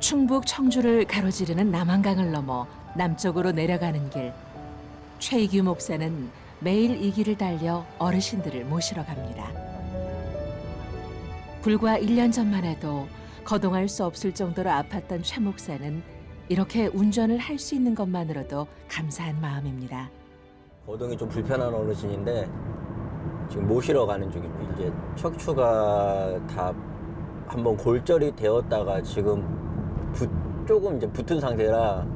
충북 청주를 가로지르는 남한강을 넘어 남쪽으로 내려가는 길. 최이규 목사는 매일 이 길을 달려 어르신들을 모시러 갑니다. 불과 1년 전만 해도 거동할 수 없을 정도로 아팠던 최 목사는 이렇게 운전을 할 수 있는 것만으로도 감사한 마음입니다. 거동이 좀 불편한 어르신인데 지금 모시러 가는 중입니다. 이제 척추가 다 한번 골절이 되었다가 지금 부- 조금 이제 붙은 상태라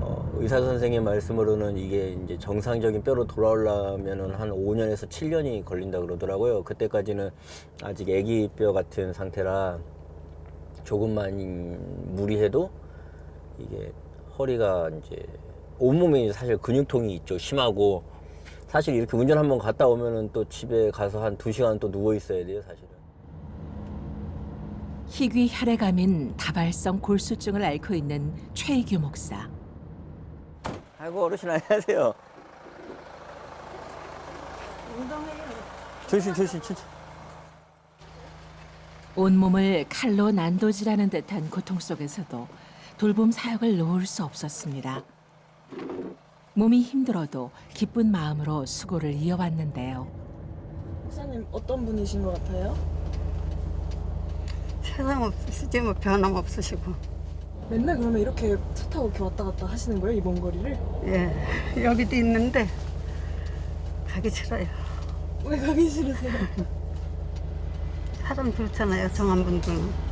어, 의사 선생님 말씀으로는 이게 이제 정상적인 뼈로 돌아오려면은 한 5년에서 7년이 걸린다 그러더라고요. 그때까지는 아직 아기 뼈 같은 상태라 조금만 무리해도 이게 허리가 이제 온몸에 사실 근육통이 있죠. 심하고. 사실 이렇게 운전 한번 갔다 오면은 또 집에 가서 한두 시간 또 누워 있어야 돼요 사실은 희귀 혈액암인 다발성 골수증을 앓고 있는 최이규 목사. 아이고 어르신 안녕하세요 조심 조심 조심 온몸을 칼로 난도질하는 듯한 고통 속에서도 돌봄 사역을 놓을 수 없었습니다. 몸이 힘들어도 기쁜 마음으로 수고를 이어왔는데요. 목사님 어떤 분이신 것 같아요? 세상 없으시지 뭐 변함 없으시고 맨날 그러면 이렇게 차 타고 이렇게 왔다 갔다 하시는 거예요? 이 먼 거리를? 예 여기도 있는데 가기 싫어요 왜 가기 싫으세요? 사람 좋잖아요 정한 분들은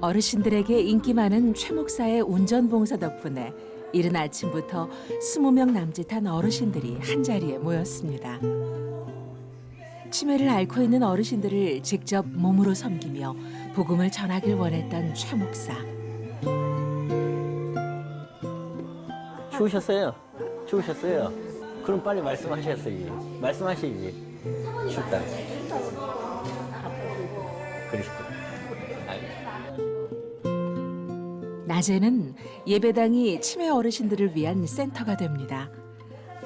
어르신들에게 인기 많은 최 목사의 운전 봉사 덕분에 이른 아침부터 20명 남짓한 어르신들이 한자리에 모였습니다. 치매를 앓고 있는 어르신들을 직접 몸으로 섬기며 복음을 전하길 원했던 최 목사. 추우셨어요? 추우셨어요? 그럼 빨리 말씀하셨어야지 말씀하시지 춥다 그러시구나 낮에는 예배당이 치매 어르신들을 위한 센터가 됩니다.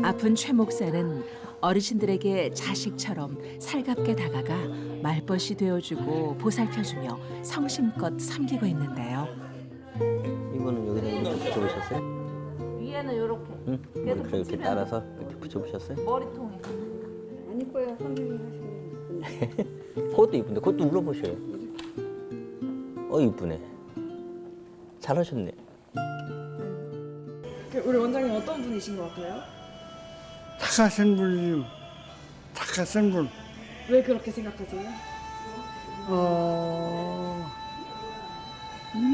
아픈 최 목사는 어르신들에게 자식처럼 살갑게 다가가 말벗이 되어주고 보살펴주며 성심껏 섬기고 있는데요. 이거는 여기다 이렇게 붙여보셨어요? 위에는 이렇게 응? 이렇게, 이렇게 따라서 이렇게 붙여보셨어요? 머리통에 아니고요 선생님 하시는 그것도 이쁜데 그것도 물어보셔요 어 이쁘네 잘하셨네 그 우리 원장님 어떤 분이신 것 같아요? 착하신 분이요. 착하신 분. 왜 그렇게 생각하세요? 어,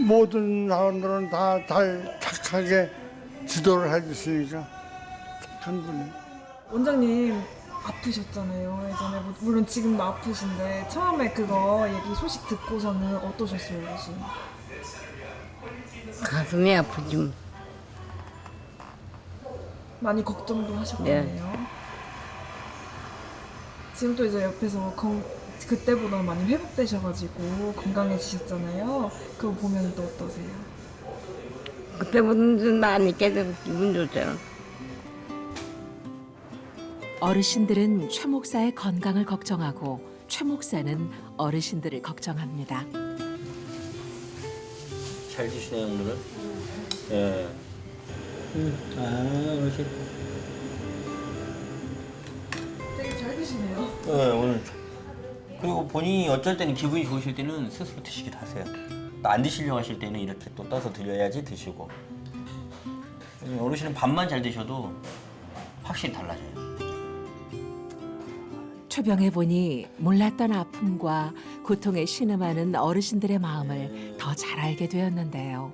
모든 사람들은 다 잘 착하게 지도를 해주시니까 착한 분이. 원장님 아프셨잖아요 예전에 뭐- 물론 지금도 아프신데 처음에 그거 얘기 소식 듣고서는 어떠셨어요 혹시? 가슴이 아프지 많이 걱정도 하셨겠네요 지금 또 이제 옆에서 건, 그때보다 많이 회복되셔가지고 건강해지셨잖아요 그거 보면 또 어떠세요? 그때보다 좀 많이 깨도 기분 좋죠 어르신들은 최 목사의 건강을 걱정하고 최 목사는 어르신들을 걱정합니다. 잘 드시네요 오늘은 예. 음, 아 어르신 되게 잘 드시네요 네, 오늘 그리고 본인이 어쩔 때는 기분이 좋으실 때는 스스로 드시기도 하세요. 또 안 드시려고 하실 때는 이렇게 또 떠서 드려야지 드시고. 어르신은 밥만 잘 드셔도 확실히 달라져요. 초병해 보니 몰랐던 아픔과 고통에 신음하는 어르신들의 마음을 더 잘 알게 되었는데요.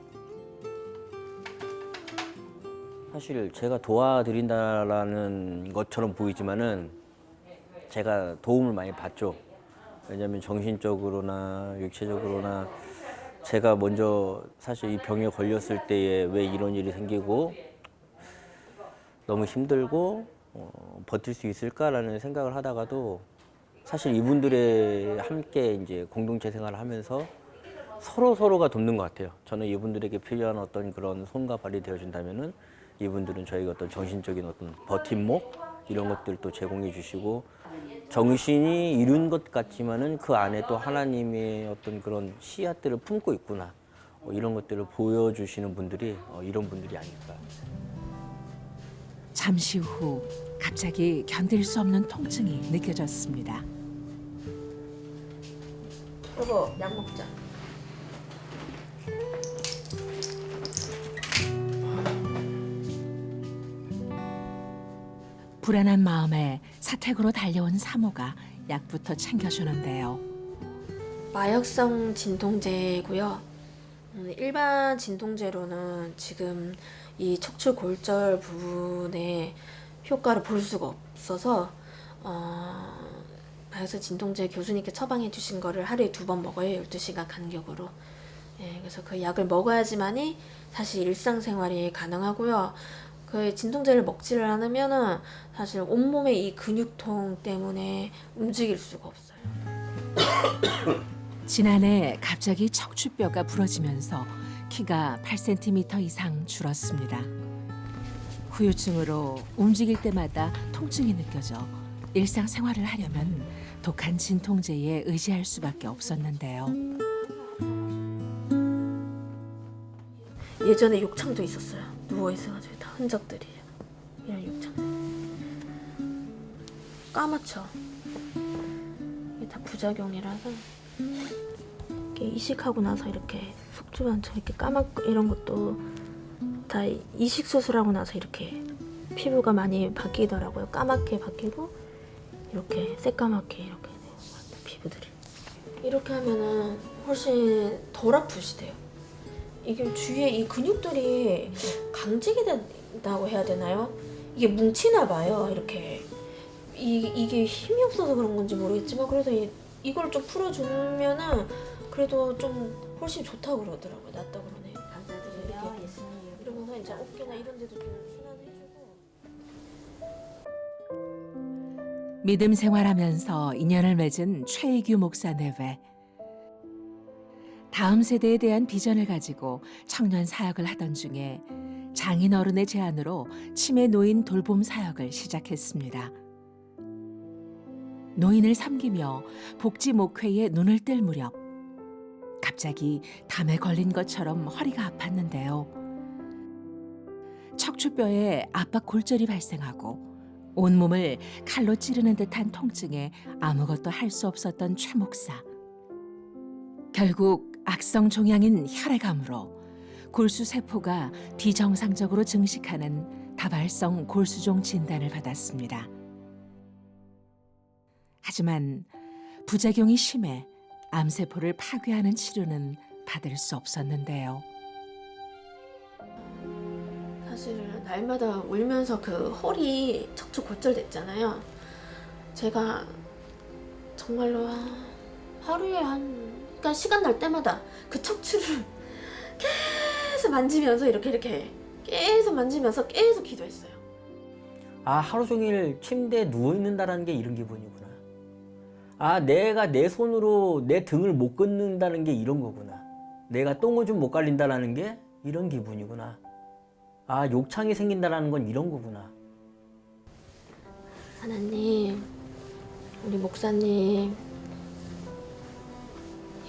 사실 제가 도와드린다라는 것처럼 보이지만은 제가 도움을 많이 받죠. 왜냐하면 정신적으로나 육체적으로나 제가 먼저 사실 이 병에 걸렸을 때에 왜 이런 일이 생기고 너무 힘들고 어, 버틸 수 있을까라는 생각을 하다가도 사실 이분들의 함께 이제 공동체 생활을 하면서 서로 서로가 돕는 것 같아요. 저는 이분들에게 필요한 어떤 그런 손과 발이 되어준다면은 이분들은 저희가 어떤 정신적인 어떤 버팀목 이런 것들도 제공해 주시고 정신이 이룬 것 같지만은 그 안에 또 하나님의 어떤 그런 씨앗들을 품고 있구나. 어, 이런 것들을 보여주시는 분들이 어, 이런 분들이 아닐까. 잠시 후 갑자기 견딜 수 없는 통증이 느껴졌습니다. 여보 약 먹자. 불안한 마음에 사택으로 달려온 사모가 약부터 챙겨주는데요. 마약성 진통제고요. 음, 일반 진통제로는 지금 이 척추 골절 부분에 효과를 볼 수가 없어서 어, 마약성 진통제 교수님께 처방해 주신 거를 하루에 두 번 먹어요. 12시간 간격으로. 예, 그래서 그 약을 먹어야지만이 사실 일상생활이 가능하고요. 그 진통제를 먹지를 않으면은 사실 온몸의 이 근육통 때문에 움직일 수가 없어요. 지난해 갑자기 척추뼈가 부러지면서 키가 8cm 이상 줄었습니다. 후유증으로 움직일 때마다 통증이 느껴져 일상생활을 하려면 독한 진통제에 의지할 수밖에 없었는데요. 예전에 욕창도 있었어요. 누워 있어가지고 다 흔적들이에요. 이런 욕창. 까맣죠. 이게 다 부작용이라서 이렇게 이식하고 나서 이렇게 속주반처 이렇게 까맣고 이런 것도 다 이식 수술하고 나서 이렇게 피부가 많이 바뀌더라고요. 까맣게 바뀌고 이렇게 새까맣게 이렇게. 피부들이. 이렇게 하면은 훨씬 덜 아프시대요. 이게 주위에 이 근육들이 강직이 된 다고 해야 되나요? 이게 뭉치나 봐요. 이렇게 이, 이게 힘이 없어서 그런 건지 모르겠지만 그래도 이, 이걸 좀 풀어주면은 그래도 좀 훨씬 좋다고 그러더라고요. 낫다고 그러네요. 감사드려요. 예수님. 이러면서 이제 어깨나 이런 데도 좀 순환해주고 믿음 생활하면서 인연을 맺은 최희규 목사 내외. 다음 세대에 대한 비전을 가지고 청년 사역을 하던 중에 장인 어른의 제안으로 치매 노인 돌봄 사역을 시작했습니다. 노인을 섬기며 복지 목회에 눈을 뜰 무렵 갑자기 담에 걸린 것처럼 허리가 아팠는데요. 척추뼈에 압박 골절이 발생하고 온몸을 칼로 찌르는 듯한 통증에 아무것도 할 수 없었던 최 목사. 결국 악성 종양인 혈액암으로 골수 세포가 비정상적으로 증식하는 다발성 골수종 진단을 받았습니다. 하지만 부작용이 심해 암세포를 파괴하는 치료는 받을 수 없었는데요. 사실 날마다 울면서 그 허리 척추 골절됐잖아요. 제가 정말로 하루에 한 그러니까 시간 날 때마다 그 척추를 계속 만지면서 이렇게 이렇게 계속 만지면서 계속 기도했어요. 아 하루 종일 침대에 누워 있는다라는 게 이런 기분이구나. 아 내가 내 손으로 내 등을 못 긋는다는 게 이런 거구나. 내가 똥을 좀 못 갈린다라는 게 이런 기분이구나. 아 욕창이 생긴다라는 건 이런 거구나. 하나님, 우리 목사님,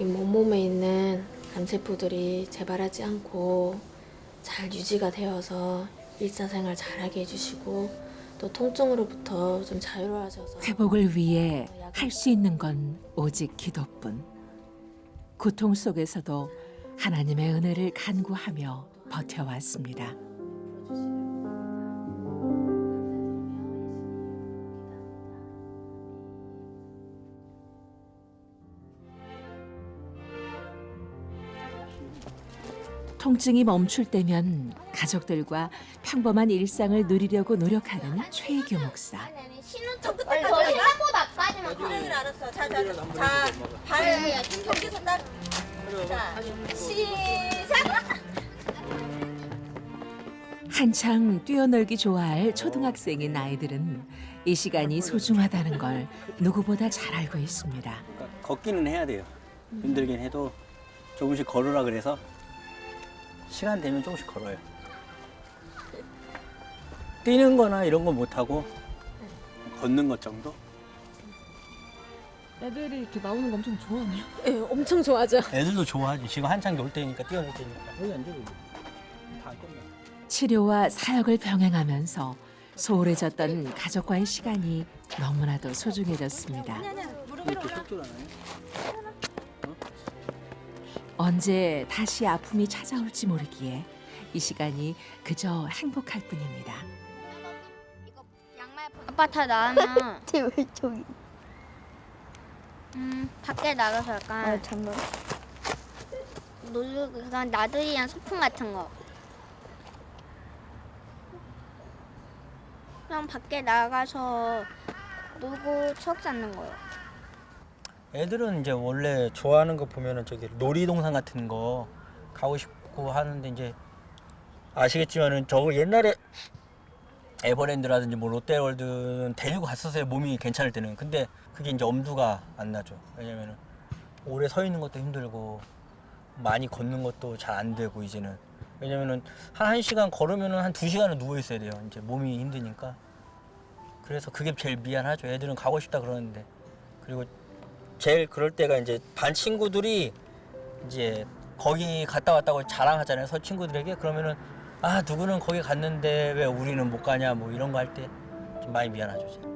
이 몸몸에 있는 암세포들이 재발하지 않고 잘 유지가 되어서 일사생활 잘하게 해주시고 또 통증으로부터 좀 자유로워져서 회복을 위해 할 수 있는 건 오직 기도뿐. 고통 속에서도 하나님의 은혜를 간구하며 버텨왔습니다. 통증이 멈출 때면 가족들과 평범한 일상을 누리려고 노력하는 최희규 목사. 신혼점 끝까지 하고 나까지만 그래 알았어 자자 자 발 경계선 딱 자, 시작 한창 뛰어놀기 좋아할 초등학생인 아이들은 이 시간이 소중하다는 걸 누구보다 잘 알고 있습니다. 그러니까 걷기는 해야 돼요. 힘들긴 해도 조금씩 걸으라 그래서 시간 되면 조금씩 걸어요. 뛰는 거나 이런 거 못하고 걷는 것 정도? 애들이 이렇게 나오는 거 엄청 좋아하네요. 예, 엄청 좋아하죠. 애들도 좋아하지. 지금 한창 놀 때니까 뛰어놀 때니까. 여기 앉아 여기. 다 끝나. 치료와 사역을 병행하면서 소홀해졌던 가족과의 시간이 너무나도 소중해졌습니다. 이렇게 속절하네. 언제 다시 아픔이 찾아올지 모르기에 이 시간이 그저 행복할 뿐입니다. 양말 아빠 다 나으면 왜 저기? 음 밖에 나가서 약간 아 잠깐. 놀 그냥 나들이랑 소풍 같은 거 그냥 밖에 나가서 놀고 추억 쌓는 거요. 애들은 이제 원래 좋아하는 거 보면은 저기 놀이동산 같은 거 가고 싶고 하는데 이제 아시겠지만은 저거 옛날에 에버랜드라든지 뭐 롯데월드는 데리고 갔었어요. 몸이 괜찮을 때는. 근데 그게 이제 엄두가 안 나죠. 왜냐면은 오래 서 있는 것도 힘들고 많이 걷는 것도 잘 안 되고 이제는. 왜냐면은 한 1시간 걸으면은 한 2시간은 누워 있어야 돼요. 이제 몸이 힘드니까. 그래서 그게 제일 미안하죠. 애들은 가고 싶다 그러는데. 그리고 제일 그럴 때가 이제 반 친구들이 이제 거기 갔다 왔다고 자랑하잖아요. 서 친구들에게 그러면은 아 누구는 거기 갔는데 왜 우리는 못 가냐 뭐 이런 거 할 때 좀 많이 미안하죠. 제가.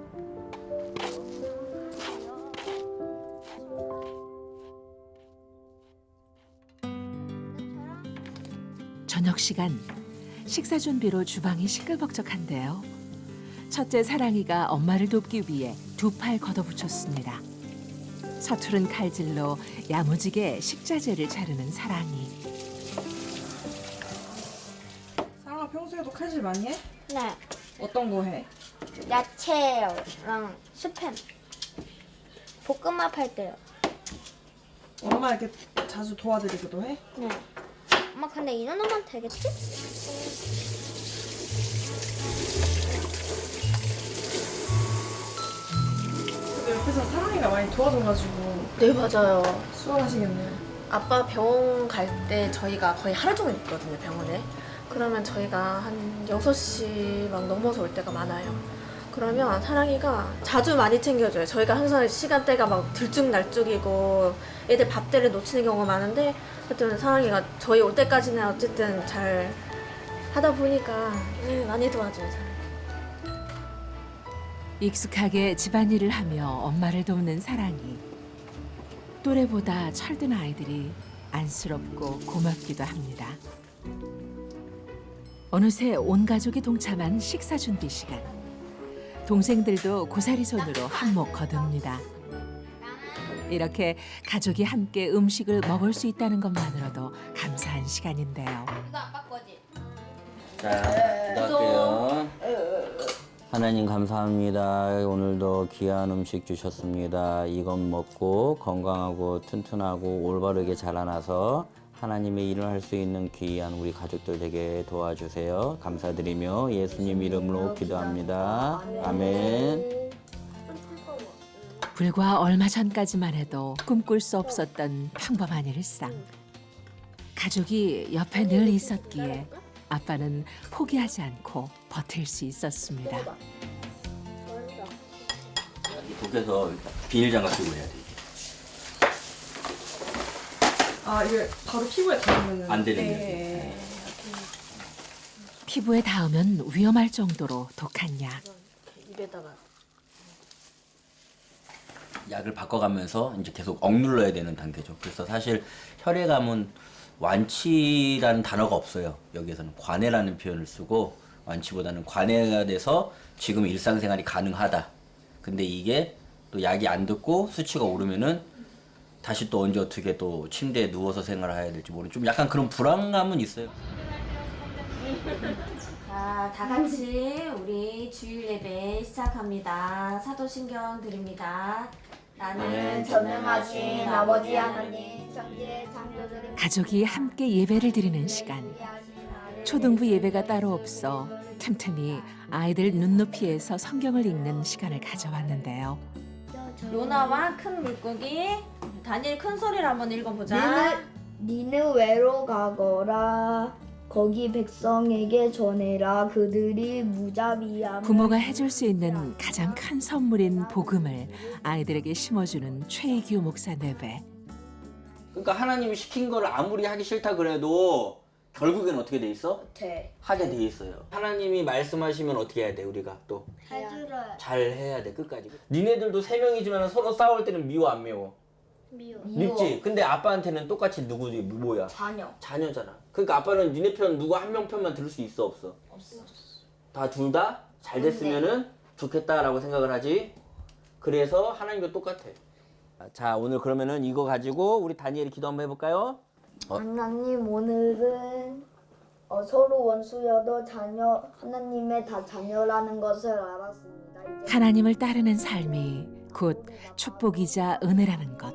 저녁 시간 식사 준비로 주방이 시끌벅적한데요. 첫째 사랑이가 엄마를 돕기 위해 두 팔 걷어붙였습니다. 서투른 칼질로 야무지게 식자재를 자르는 사랑이. 사랑아 평소에도 칼질 많이 해? 네. 어떤 거 해? 야채랑 스팸. 볶음밥 할 때요. 엄마 이렇게 자주 도와드리기도 해? 네. 엄마 근데 이 정도면 되겠지? 옆에서 사랑이가 많이 도와줘가지고 네, 맞아요. 수월하시겠네요. 아빠 병원 갈 때 저희가 거의 하루 종일 있거든요, 병원에. 그러면 저희가 한 6시 막 넘어서 올 때가 많아요. 그러면 사랑이가 자주 많이 챙겨줘요. 저희가 항상 시간대가 막 들쭉날쭉이고 애들 밥대를 놓치는 경우가 많은데 하여튼 사랑이가 저희 올 때까지는 어쨌든 잘 하다 보니까 네, 많이 도와줘요. 사랑이. 익숙하게 집안일을 하며 엄마를 돕는 사랑이. 또래보다 철든 아이들이 안쓰럽고 고맙기도 합니다. 어느새 온 가족이 동참한 식사 준비 시간. 동생들도 고사리 손으로 한몫 거둡니다. 이렇게 가족이 함께 음식을 먹을 수 있다는 것만으로도 감사한 시간인데요. 이거 아빠 거지? 자, 기도할게요. 하나님 감사합니다. 오늘도 귀한 음식 주셨습니다. 이것 먹고 건강하고 튼튼하고 올바르게 자라나서 하나님의 일을 할 수 있는 귀한 우리 가족들 되게 도와주세요. 감사드리며 예수님 이름으로 기도합니다. 아멘. 불과 얼마 전까지만 해도 꿈꿀 수 없었던 평범한 일상. 가족이 옆에 늘 있었기에 아빠는 포기하지 않고 버틸 수 있었습니다. 독해서 비닐장갑 쓰고 해야 돼. 아 이게 바로 피부에 닿으면 안 되는 네. 피부에 닿으면 위험할 정도로 독한 약. 입에다가 약을 바꿔가면서 이제 계속 억눌러야 되는 단계죠. 그래서 사실 혈액암은 완치라는 단어가 없어요. 여기에서는 관해라는 표현을 쓰고 완치보다는 관해가 돼서 지금 일상생활이 가능하다. 근데 이게 또 약이 안 듣고 수치가 오르면은 다시 또 언제 어떻게 또 침대에 누워서 생활을 해야 될지 모르는 좀 약간 그런 불안감은 있어요. 자, 다 같이 우리 주일 예배 시작합니다. 사도신경 드립니다. 나는 전능하신 아버지 하나님, 창조주를 가족이 함께 예배를 드리는 시간. 초등부 예배가 따로 없어 틈틈이 아이들 눈높이에서 성경을 읽는 시간을 가져왔는데요. 요나와 큰 물고기. 다니엘 큰 소리를 한번 읽어보자. 니느웨로 가거라 거기 백성에게 전해라 그들이 무자비함 부모가 해줄 수 있는 가장 큰 선물인 복음을 아이들에게 심어주는 최희규 목사 내배. 그러니까 하나님이 시킨 거를 아무리 하기 싫다 그래도 결국엔 어떻게 돼 있어? 돼 하게 돼 있어요. 하나님이 말씀하시면 어떻게 해야 돼? 우리가 또잘 해주라 해야 돼 끝까지. 니네들도 세 명이지만 서로 싸울 때는 미워 안 미워? 미워 밉지. 근데 아빠한테는 똑같이 누구지 뭐야? 자녀 자녀잖아. 그러니까 아빠는 니네 편 누구 한 명 편만 들을 수 있어 없어? 없어 다 둘 다 잘 됐으면은 좋겠다라고 생각을 하지. 그래서 하나님도 똑같아. 자 오늘 그러면은 이거 가지고 우리 다니엘이 기도 한번 해볼까요? 어? 하나님 오늘은 어, 서로 원수여도 자녀 하나님의 다 자녀라는 것을 알았습니다. 이제 하나님을 따르는 삶이 곧 축복이자 은혜라는 것.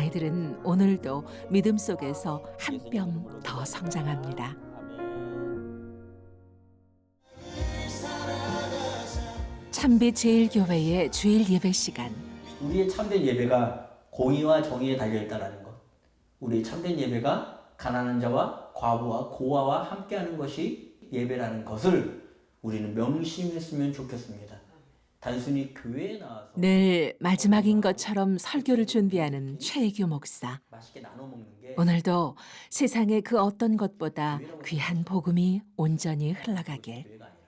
아이들은 오늘도 믿음 속에서 한 뼘 더 성장합니다. 참빛 제일교회의 주일 예배 시간. 우리의 참된 예배가 공의와 정의에 달려 있다라는 것. 우리의 참된 예배가 가난한 자와 과부와 고아와 함께하는 것이 예배라는 것을 우리는 명심했으면 좋겠습니다. 단순히 교회에 나와서 늘 마지막인 것처럼 설교를 준비하는 최혜규 목사. 맛있게 나눠 먹는 게 오늘도 세상의 그 어떤 것보다 귀한 복음이 온전히 흘러가길. 교회가 아니라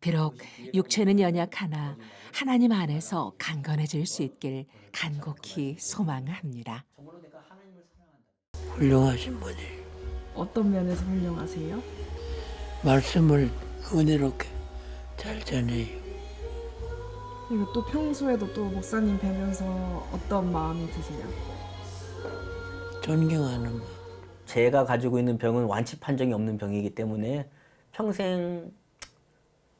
비록 육체는 연약하나 하나님 안에서 강건해질 수 있길 간곡히 소망합니다. 정말로 내가 하나님을 사랑한다. 훌륭하신 분이 어떤 면에서 훌륭하세요? 말씀을 은혜롭게 잘 전해요. 그리고 또 평소에도 또 목사님 뵈면서 어떤 마음이 드세요? 존경하는 마음. 제가 가지고 있는 병은 완치 판정이 없는 병이기 때문에 평생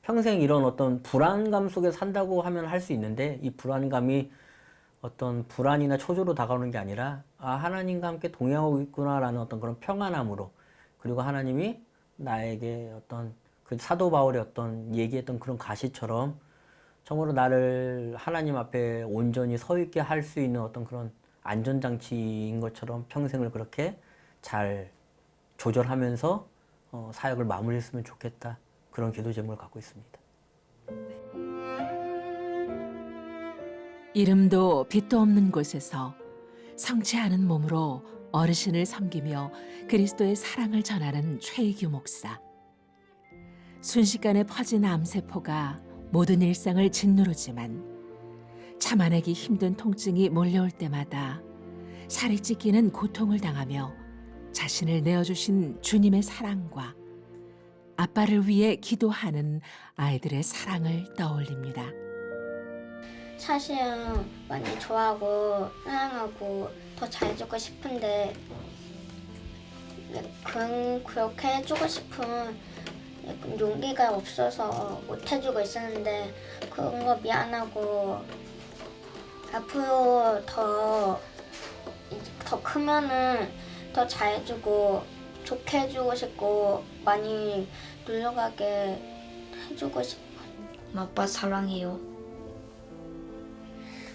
평생 이런 어떤 불안감 속에 산다고 하면 할 수 있는데 이 불안감이 어떤 불안이나 초조로 다가오는 게 아니라 아 하나님과 함께 동행하고 있구나라는 어떤 그런 평안함으로 그리고 하나님이 나에게 어떤 그 사도 바울의 어떤 얘기했던 그런 가시처럼 정말로 나를 하나님 앞에 온전히 서 있게 할 수 있는 어떤 그런 안전장치인 것처럼 평생을 그렇게 잘 조절하면서 어, 사역을 마무리했으면 좋겠다. 그런 기도 제목을 갖고 있습니다. 이름도 빛도 없는 곳에서 성취하는 몸으로 어르신을 섬기며 그리스도의 사랑을 전하는 최희규 목사. 순식간에 퍼진 암세포가 모든 일상을 짓누르지만 참아내기 힘든 통증이 몰려올 때마다 살이 찢기는 고통을 당하며 자신을 내어주신 주님의 사랑과 아빠를 위해 기도하는 아이들의 사랑을 떠올립니다. 사실은 많이 좋아하고 사랑하고 더 잘해주고 싶은데 그, 그렇게 해주고 싶은 약간 용기가 없어서 못 해주고 있었는데 그런 거 미안하고 앞으로 더, 이제 더 크면은 더 잘해주고 좋게 해주고 싶고 많이 놀러가게 해주고 싶어. 아빠 사랑해요.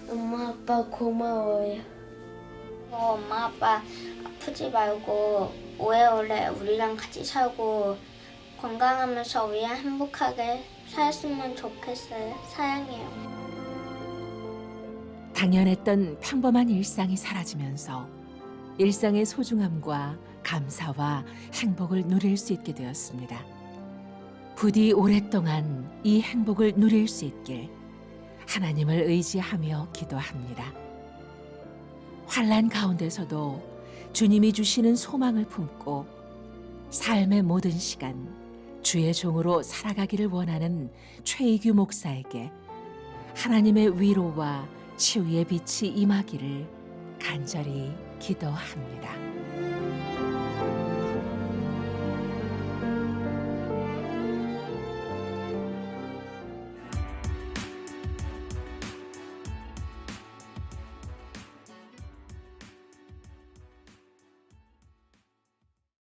엄마 아빠 고마워요. 어, 엄마 아빠 아프지 말고 오래오래 우리랑 같이 살고 건강하면서 우리 행복하게 살았으면 좋겠어요. 사랑해요. 당연했던 평범한 일상이 사라지면서 일상의 소중함과 감사와 행복을 누릴 수 있게 되었습니다. 부디 오랫동안 이 행복을 누릴 수 있길 하나님을 의지하며 기도합니다. 환란 가운데서도 주님이 주시는 소망을 품고 삶의 모든 시간 주의 종으로 살아가기를 원하는 최희규 목사에게 하나님의 위로와 치유의 빛이 임하기를 간절히 기도합니다.